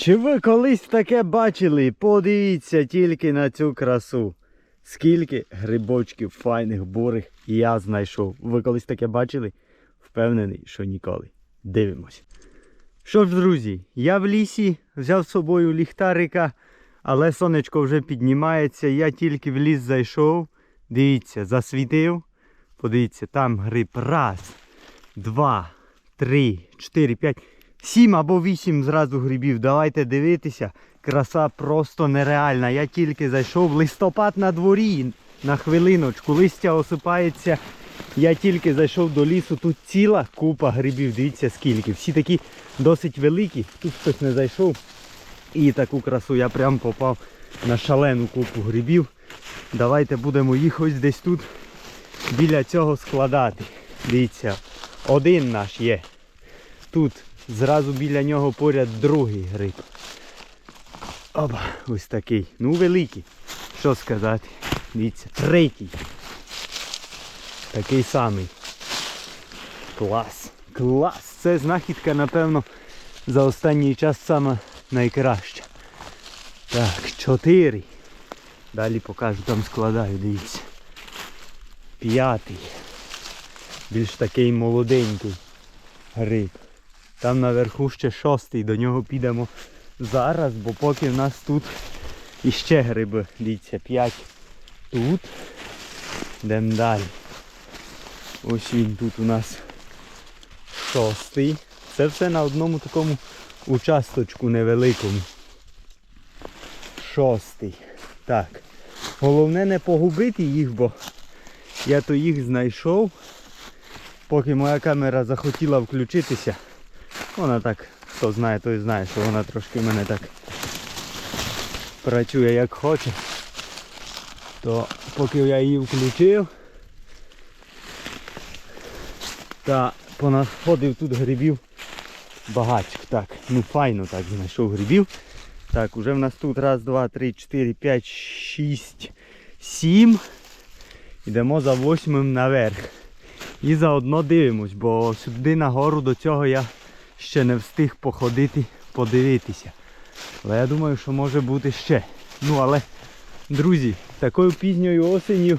Чи ви колись таке бачили? Подивіться тільки на цю красу. Скільки грибочків файних бурих я знайшов. Ви колись таке бачили? Впевнений, що ніколи. Дивимось. Що ж, друзі, я в лісі взяв з собою ліхтарика, але сонечко вже піднімається. Я тільки в ліс зайшов. Дивіться, засвітив. Подивіться, там гриб. Раз, два, три, чотири, п'ять, сім або вісім зразу грибів. Давайте дивитися. Краса просто нереальна. Я тільки зайшов листопад на дворі. На хвилиночку. Листя осипається. Я тільки зайшов до лісу. Тут ціла купа грибів. Дивіться скільки. Всі такі досить великі. Тут хтось не зайшов. І таку красу я прям попав на шалену купу грибів. Давайте будемо їх ось десь тут біля цього складати. Дивіться, один наш є. Тут зразу біля нього поряд другий гриб. Оба, ось такий. Ну великий. Що сказати? Дивіться, третій. Такий самий. Клас. Клас. Це знахідка, напевно, за останній час саме найкраща. Так, чотири. Далі покажу, там складаю, дивіться. П'ятий. Більш такий молоденький гриб. Там наверху ще шостий, до нього підемо зараз, бо поки в нас тут іще гриби. Дивіться, п'ять тут. Йдемо далі. Ось він тут у нас шостий. Це все на одному такому участочку невеликому. Шостий. Так. Головне не погубити їх, бо я то їх знайшов. Поки моя камера захотіла включитися. Вона так, хто знає, той знає, що вона трошки мене так працює як хоче. То поки я її включив, та понаходив тут грибів багатько. Так, ну файно так знайшов грибів. Так, уже в нас тут раз, два, три, чотири, п'ять, шість, сім. Йдемо за восьмим наверх. І заодно дивимось, бо сюди нагору до цього я ще не встиг походити, подивитися. Але я думаю, що може бути ще. Ну але, друзі, такою пізньою осенню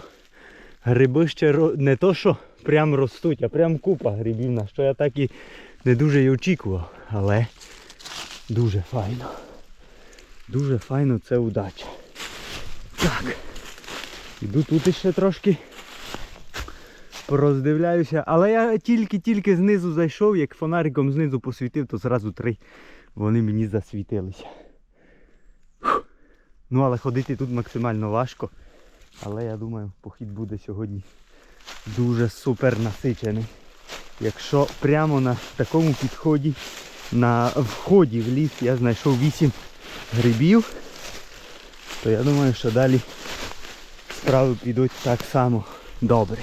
гриби ще не то, що прям ростуть, а прям купа грибів, на що я так і не дуже й очікував. Але дуже файно. Дуже файно це удача. Так. Іду тут іще трошки пороздивляюся. Але я тільки-тільки знизу зайшов, як фонариком знизу посвітив, то зразу три вони мені засвітилися. Фух. Ну але ходити тут максимально важко. Але я думаю, похід буде сьогодні дуже супер насичений. Якщо прямо на такому підході, на вході в ліс я знайшов 8 грибів, то я думаю, що далі справи підуть так само добре.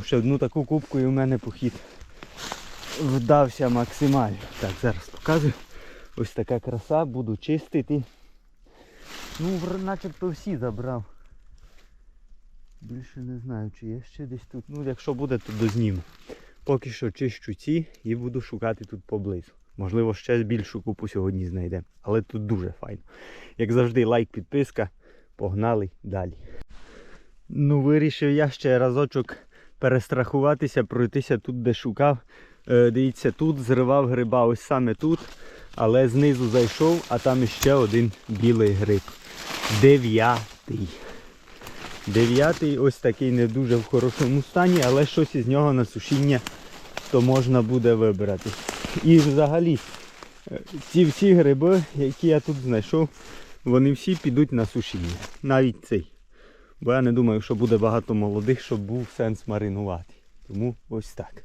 Ще одну таку кубку і у мене похід вдався максимально. Так, зараз показую. Ось така краса, буду чистити. Ну, начебто всі забрав. Більше не знаю, чи є ще десь тут. Ну, якщо буде, то дозніму. Поки що чищу ці і буду шукати тут поблизу. Можливо, ще більшу купу сьогодні знайдемо. Але тут дуже файно. Як завжди, лайк, підписка. Погнали далі. Ну, вирішив я ще разочок перестрахуватися, пройтися тут, де шукав. Е, дивіться, тут зривав гриба, ось саме тут. Але знизу зайшов, а там іще один білий гриб. Дев'ятий. Дев'ятий ось такий не дуже в хорошому стані, але щось із нього на сушіння то можна буде вибрати. І взагалі е, ці всі гриби, які я тут знайшов, вони всі підуть на сушіння. Навіть цей. Бо я не думаю, що буде багато молодих, щоб був сенс маринувати. Тому ось так.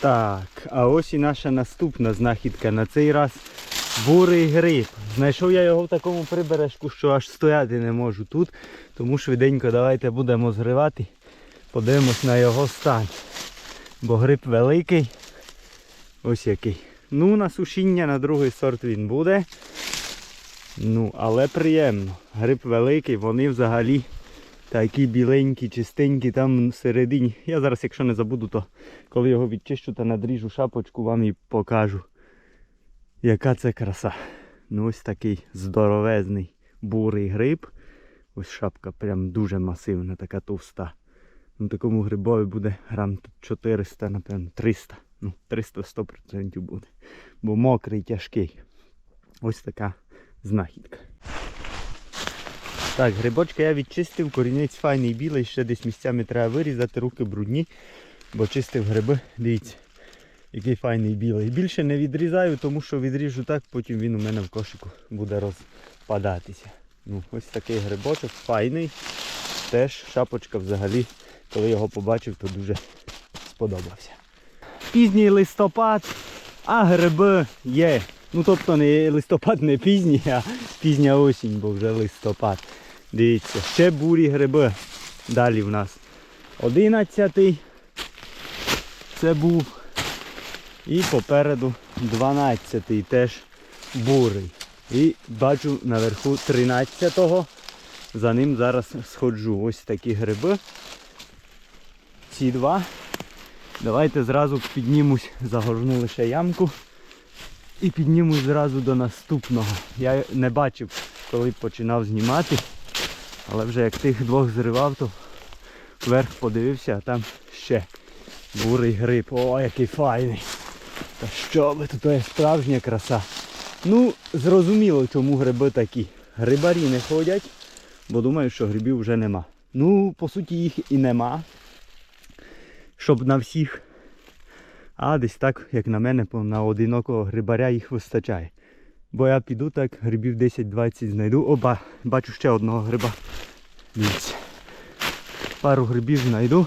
Так, а ось і наша наступна знахідка. На цей раз бурий гриб. Знайшов я його в такому прибережку, що аж стояти не можу тут. Тому швиденько давайте будемо зривати. Подивимось на його стан. Бо гриб великий. Ось який. Ну, на сушіння на другий сорт він буде. Ну, але приємно. Гриб великий, вони взагалі такі біленькі, чистенькі там всередині. Я зараз, якщо не забуду, то коли його відчищу та надріжу шапочку, вам і покажу. Яка це краса. Ну ось такий здоровезний бурий гриб. Ось шапка прям дуже масивна, така товста. Ну такому грибові буде грам 400, напевно, 300. Ну, 300 100% буде. Бо мокрий, тяжкий. Ось така знахідка. Так, грибочка я відчистив, корінець файний білий, ще десь місцями треба вирізати, руки брудні, бо чистив гриби. Дивіться, який файний білий. Більше не відрізаю, тому що відріжу так, потім він у мене в кошику буде розпадатися. Ну, ось такий грибочок, файний. Теж шапочка взагалі, коли його побачив, то дуже сподобався. Пізній листопад, а гриби є. Ну тобто не листопад не пізній, а пізня осінь, бо вже листопад. Дивіться, ще бурі гриби. Далі в нас 11 це був. І попереду 12 теж бурий. І бачу наверху 13-го. За ним зараз сходжу. Ось такі гриби. Ці два. Давайте зразу піднімусь, загорну лише ямку. І піднімусь зразу до наступного. Я не бачив, коли починав знімати. Але вже як тих двох зривав, то вверх подивився, а там ще бурий гриб. О, який файний. Та що ви, тут є справжня краса. Ну, зрозуміло, чому гриби такі. Грибарі не ходять, бо думають, що грибів вже нема. Ну, по суті, їх і нема. Щоб на всіх. А десь так, як на мене, на одинокого грибаря їх вистачає. Бо я піду так, грибів 10-20 знайду. Оба, бачу ще одного гриба. Дивіться. Пару грибів знайду.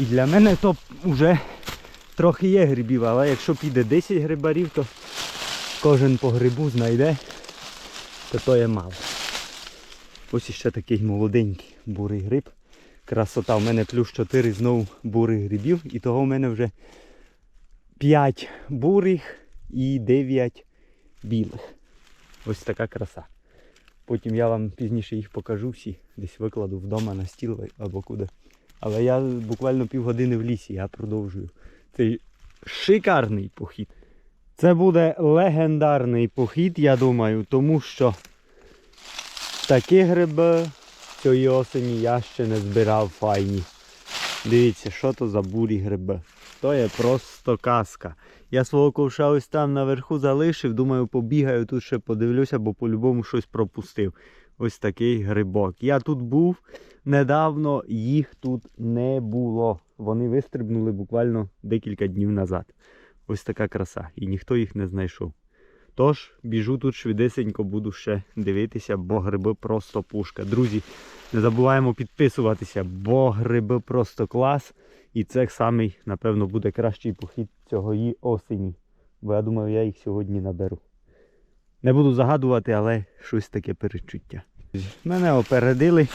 І для мене то вже трохи є грибів, але якщо піде 10 грибарів, то кожен по грибу знайде, то то є мало. Ось іще такий молоденький бурий гриб. Красота, в мене плюс 4 знову бурих грибів, і того в мене вже 5 бурих і 9 білих. Ось така краса. Потім я вам пізніше їх покажу всі, десь викладу вдома на стіл або куди. Але я буквально півгодини в лісі, я продовжую. Цей шикарний похід. Це буде легендарний похід, я думаю, тому що такі гриби цієї осені я ще не збирав файні. Дивіться, що то за бурі гриби. То є просто казка. Я свого ковша ось там наверху залишив, думаю, побігаю тут ще подивлюся, бо по-любому щось пропустив. Ось такий грибок. Я тут був недавно, їх тут не було. Вони вистрибнули буквально декілька днів назад. Ось така краса. І ніхто їх не знайшов. Тож, біжу тут швидесенько, буду ще дивитися, бо гриби просто пушка. Друзі, не забуваємо підписуватися, бо гриби просто клас. І це самий, напевно, буде кращий похід цього осені. Бо я думаю, я їх сьогодні наберу. Не буду загадувати, але щось таке перечуття. Мене опередили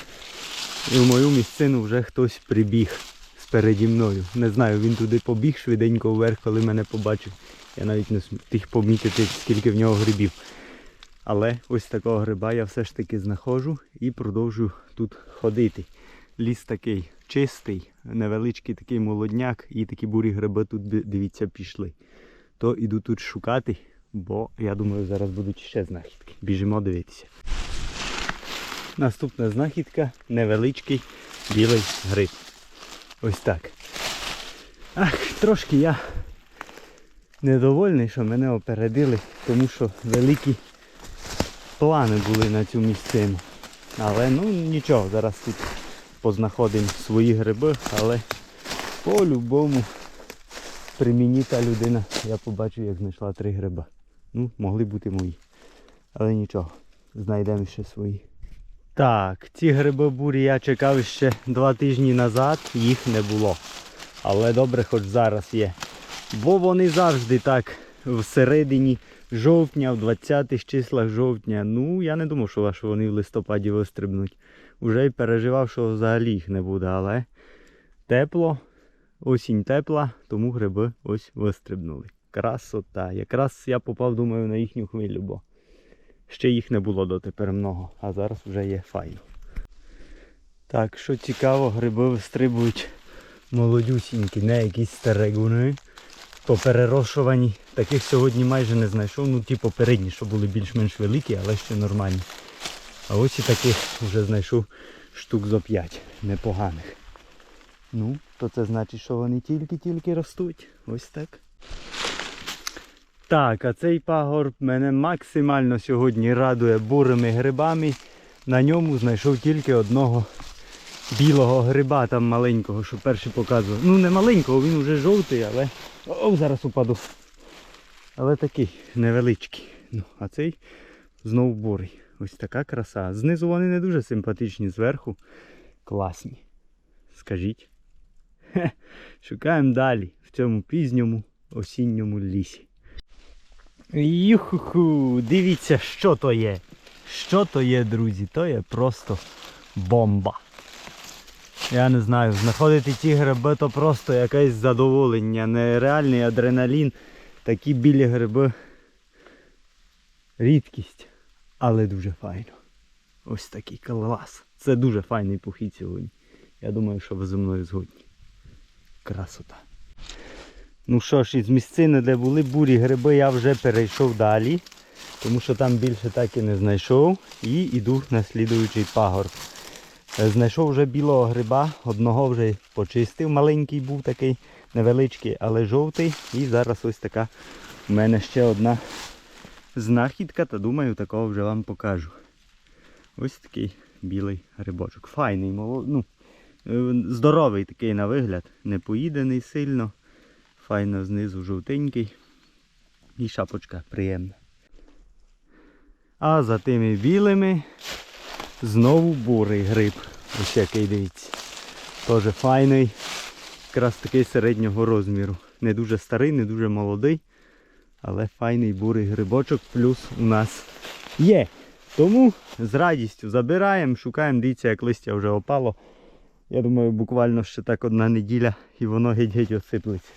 і в мою місцину вже хтось прибіг спереді мною. Не знаю, він туди побіг швиденько вверх, коли мене побачив. Я навіть не встиг помітити, скільки в нього грибів. Але ось такого гриба я все ж таки знаходжу і продовжую тут ходити. Ліс такий чистий, невеличкий такий молодняк і такі бурі гриби тут, дивіться, пішли. То іду тут шукати, бо я думаю, зараз будуть ще знахідки. Біжимо дивитися. Наступна знахідка невеличкий білий гриб. Ось так. Ах, трошки я недовольний, що мене опередили, тому що великі плани були на цю місцину. Але ну нічого, зараз тут познаходимо свої гриби, але по-любому при мені та людина я побачив, як знайшла три гриба. Ну, могли бути мої. Але нічого, знайдемо ще свої. Так, ці гриби бурі я чекав ще два тижні назад, їх не було. Але добре, хоч зараз є. Бо вони завжди так всередині жовтня, в 20-х числах жовтня. Ну, я не думав, що вони в листопаді вистрибнуть. Уже й переживав, що взагалі їх не буде, але тепло, осінь тепла, тому гриби ось вистрибнули. Красота. Якраз я попав, думаю, на їхню хвилю, бо ще їх не було дотепер много, а зараз вже є файно. Так, що цікаво, гриби вистрибують молодюсінькі, не якісь старегуни. поперерошувані. Таких сьогодні майже не знайшов. Ну ті попередні, що були більш-менш великі, але ще нормальні. А ось і таких вже знайшов штук зо 5 непоганих. Ну, то це значить, що вони тільки-тільки ростуть. Ось так. Так, а цей пагорб мене максимально сьогодні радує бурими грибами. На ньому знайшов тільки одного білого гриба там маленького, що перший показував. Ну не маленького, він вже жовтий, але... О, зараз упаду. Але такий невеличкий. Ну, а цей знову бурий. Ось така краса. Знизу вони не дуже симпатичні, зверху класні. Скажіть. Хе, шукаємо далі в цьому пізньому осінньому лісі. Юху, дивіться, що то є. Що то є, друзі? То є просто бомба. Я не знаю, знаходити ті гриби то просто якесь задоволення, нереальний адреналін. Такі білі гриби. Рідкість, але дуже файно. Ось такий клас. Це дуже файний похід сьогодні. Я думаю, що ви зі мною згодні. Красота. Ну що ж, із місцини, де були бурі гриби, я вже перейшов далі, тому що там більше так і не знайшов. І йду на слідуючий пагорб. Е, Знайшов вже білого гриба, одного вже почистив, маленький був такий невеличкий, але жовтий. І зараз ось така у мене ще одна знахідка, та думаю, такого вже вам покажу. Ось такий білий грибочок. Файний, ну, е, здоровий такий на вигляд, не поїдений сильно. Файно знизу жовтенький. І шапочка приємна. А за тими білими знову бурий гриб. Ось який дивіться. Теж файний. Якраз такий середнього розміру. Не дуже старий, не дуже молодий. Але файний бурий грибочок плюс у нас є. Тому з радістю забираємо, шукаємо, дивіться, як листя вже опало. Я думаю, буквально ще так одна неділя і воно геть-геть осиплеться.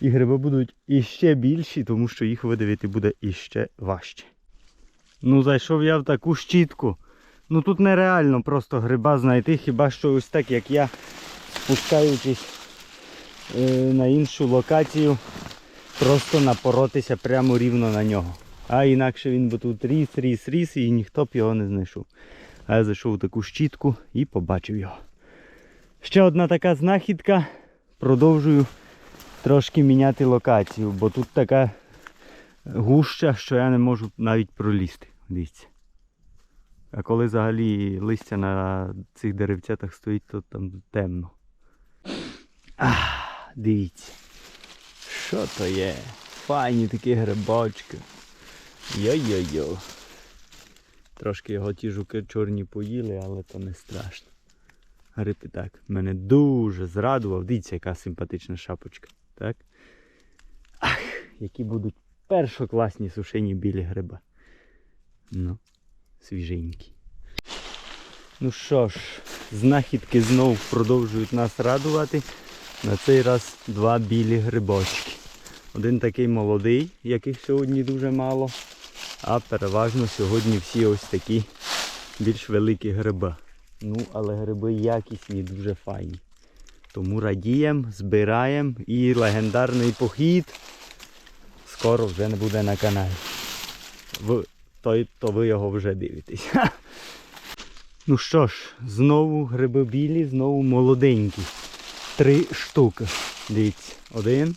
І гриби будуть іще більші, тому що їх видавити буде іще важче. Ну, зайшов я в таку щітку. Ну тут нереально просто гриба знайти, хіба що ось так, як я, спускаючись е, на іншу локацію, просто напоротися прямо рівно на нього. А інакше він би тут ріс, ріс, ріс і ніхто б його не знайшов. А я зайшов в таку щітку і побачив його. Ще одна така знахідка. Продовжую трошки міняти локацію, бо тут така гуща, що я не можу навіть пролізти. Дивіться. А коли взагалі листя на цих деревцятах стоїть, то там темно. Ах, дивіться. Що то є? Файні такі грибочки. Йо-йо-йо. Трошки його ті жуки чорні поїли, але то не страшно. Гриб так. Мене дуже зрадував. Дивіться, яка симпатична шапочка. Так? Ах, які будуть першокласні сушені білі гриба. Ну, свіженькі. Ну що ж, знахідки знову продовжують нас радувати. На цей раз два білі грибочки. Один такий молодий, яких сьогодні дуже мало. А переважно сьогодні всі ось такі більш великі гриби. Ну, але гриби якісні, дуже файні. Тому радіємо, збираємо і легендарний похід скоро вже не буде на каналі. Ви, то, то ви його вже дивитесь. Ну що ж, знову гриби білі, знову молоденькі. Три штуки. Дивіться, один.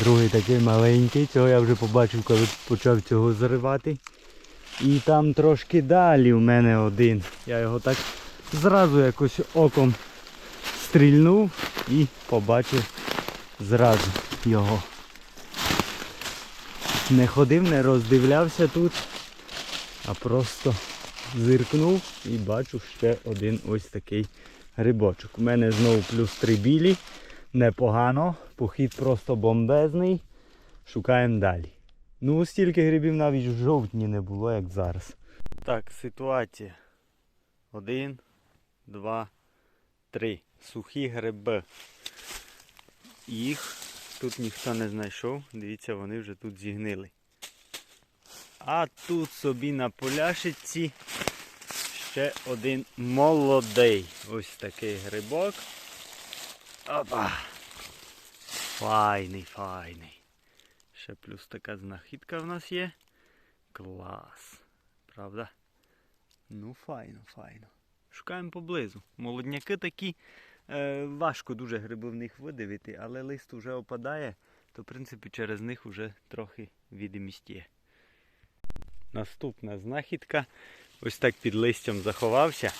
Другий такий маленький. Цього я вже побачив, коли почав цього заривати. І там трошки далі у мене один. Я його так зразу якось оком стрільнув і побачив зразу його. Не ходив, не роздивлявся тут, а просто зиркнув і бачу ще один ось такий грибочок. У мене знову плюс три білі. Непогано. Похід просто бомбезний. Шукаємо далі. Ну, стільки грибів навіть в жовтні не було, як зараз. Так, ситуація. Один, два, три. Сухі гриби. Їх тут ніхто не знайшов. Дивіться, вони вже тут зігнили. А тут собі на поляшиці ще один молодий. Ось такий грибок. Опа. Файний, файний. Ще плюс така знахідка в нас є. Клас. Правда? Ну, файно, файно. Шукаємо поблизу. Молодняки такі. Е, важко дуже гриби в них видивити, але лист вже опадає, то в принципі через них вже трохи відомість є. Наступна знахідка. Ось так під листям заховався.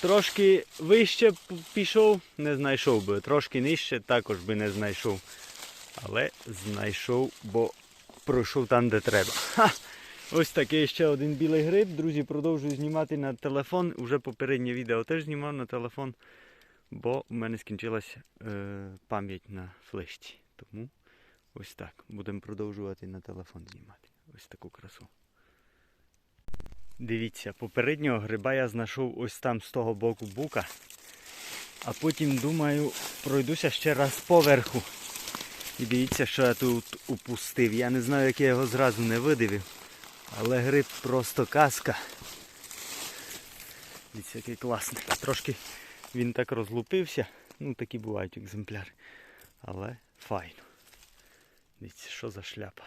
Трошки вище пішов, не знайшов би. Трошки нижче також би не знайшов. Але знайшов, бо пройшов там, де треба. Ха! Ось такий ще один білий гриб. Друзі, продовжую знімати на телефон. Уже попереднє відео теж знімав на телефон, бо в мене скінчилась е, пам'ять на флешці. Тому ось так. Будемо продовжувати на телефон знімати. Ось таку красу. Дивіться, попереднього гриба я знайшов ось там з того боку бука. А потім думаю, пройдуся ще раз поверху. І дивіться, що я тут упустив. Я не знаю, як я його зразу не видивив. Але гриб просто казка. Дивіться, який класний. Трошки він так розлупився. Ну, такі бувають екземпляри. Але файно. Дивіться, що за шляпа.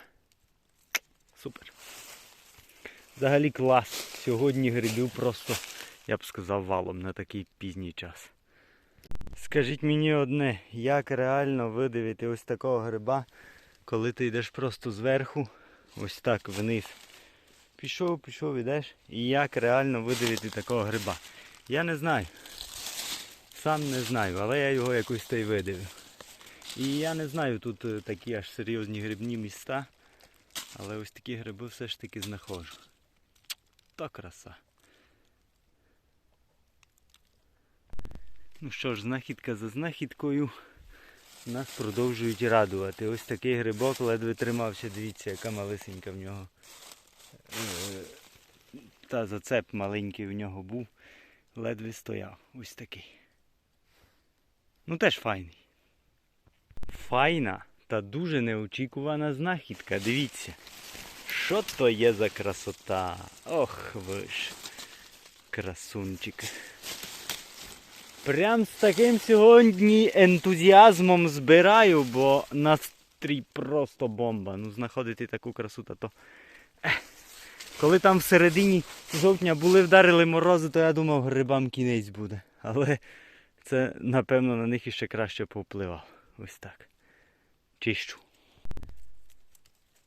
Супер. Взагалі клас. Сьогодні грибів просто, я б сказав, валом на такий пізній час. Скажіть мені одне, як реально видивити ось такого гриба, коли ти йдеш просто зверху, ось так вниз. Пішов, пішов, ідеш. І як реально видивити такого гриба? Я не знаю. Сам не знаю, але я його якось та й видивив. І я не знаю, тут е, такі аж серйозні грибні міста. Але ось такі гриби все ж таки знаходжу. Та краса. Ну що ж, знахідка за знахідкою нас продовжують радувати. Ось такий грибок ледве тримався. Дивіться, яка малесенька в нього. е, Та зацеп маленький в нього був. Ледве стояв. Ось такий. Ну теж файний. Файна та дуже неочікувана знахідка. Дивіться. Що то є за красота? Ох ви ж. Красунчик. Прям з таким сьогодні ентузіазмом збираю, бо настрій просто бомба. Ну, знаходити таку красу, та то. Коли там в середині жовтня були вдарили морози, то я думав, грибам кінець буде. Але це, напевно, на них іще краще повпливав. Ось так. Чищу.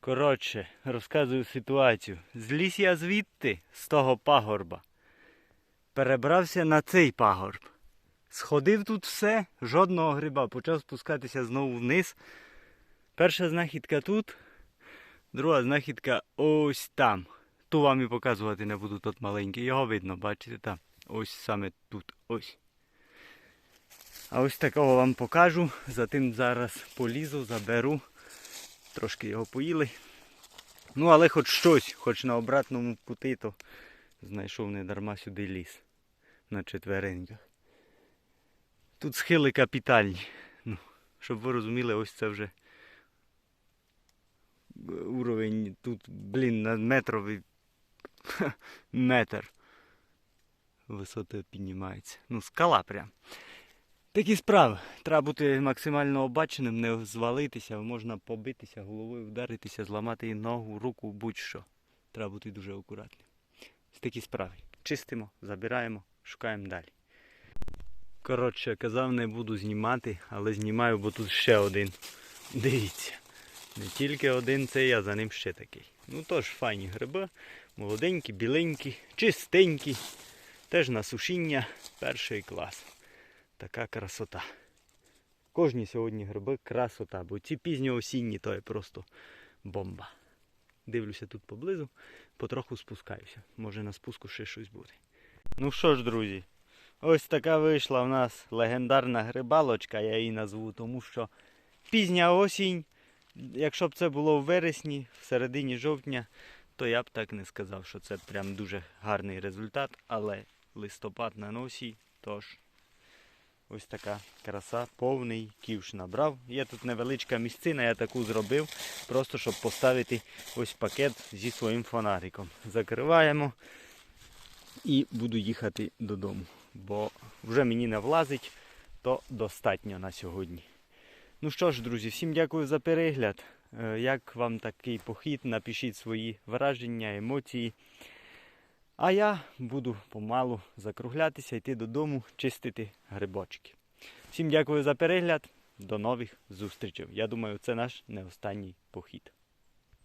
Коротше, розказую ситуацію. Зліз я звідти, з того пагорба. Перебрався на цей пагорб. Сходив тут все, жодного гриба. Почав спускатися знову вниз. Перша знахідка тут, друга знахідка ось там. Ту вам і показувати не буду, тут маленький. Його видно, бачите там. Ось саме тут. Ось. А ось такого вам покажу. Затим зараз полізу, заберу. Трошки його поїли. Ну, але хоч щось, хоч на обратному пути, то знайшов не дарма сюди ліс. На четвереньках. Тут схили капітальні. Ну, щоб ви розуміли, ось це вже уровень тут, блін, на метровий метр висоти піднімається. Ну, скала прям. Такі справи. Треба бути максимально обаченим, не звалитися, можна побитися, головою вдаритися, зламати ногу, руку, будь-що. Треба бути дуже акуратним. Ось такі справи. Чистимо, забираємо, шукаємо далі. Коротше, казав, не буду знімати, але знімаю, бо тут ще один. Дивіться. Не тільки один цей, а за ним ще такий. Ну тож файні гриби, молоденькі, біленькі, чистенькі. Теж на сушіння перший клас. Така красота. Кожні сьогодні гриби красота, бо ці пізньоосінні то є просто бомба. Дивлюся тут поблизу, потроху спускаюся. Може на спуску ще щось буде. Ну що ж, друзі, ось така вийшла в нас легендарна грибалочка, я її назву, тому що пізня осінь, якщо б це було в вересні, в середині жовтня, то я б так не сказав, що це прям дуже гарний результат, але листопад на носі, тож ось така краса, повний ківш набрав. Є тут невеличка місцина, я таку зробив, просто щоб поставити ось пакет зі своїм фонариком. Закриваємо і буду їхати додому, бо вже мені не влазить, то достатньо на сьогодні. Ну що ж, друзі, всім дякую за перегляд. Е, Як вам такий похід? Напишіть свої враження, емоції. А я буду помалу закруглятися, йти додому, чистити грибочки. Всім дякую за перегляд. До нових зустрічей. Я думаю, це наш не останній похід.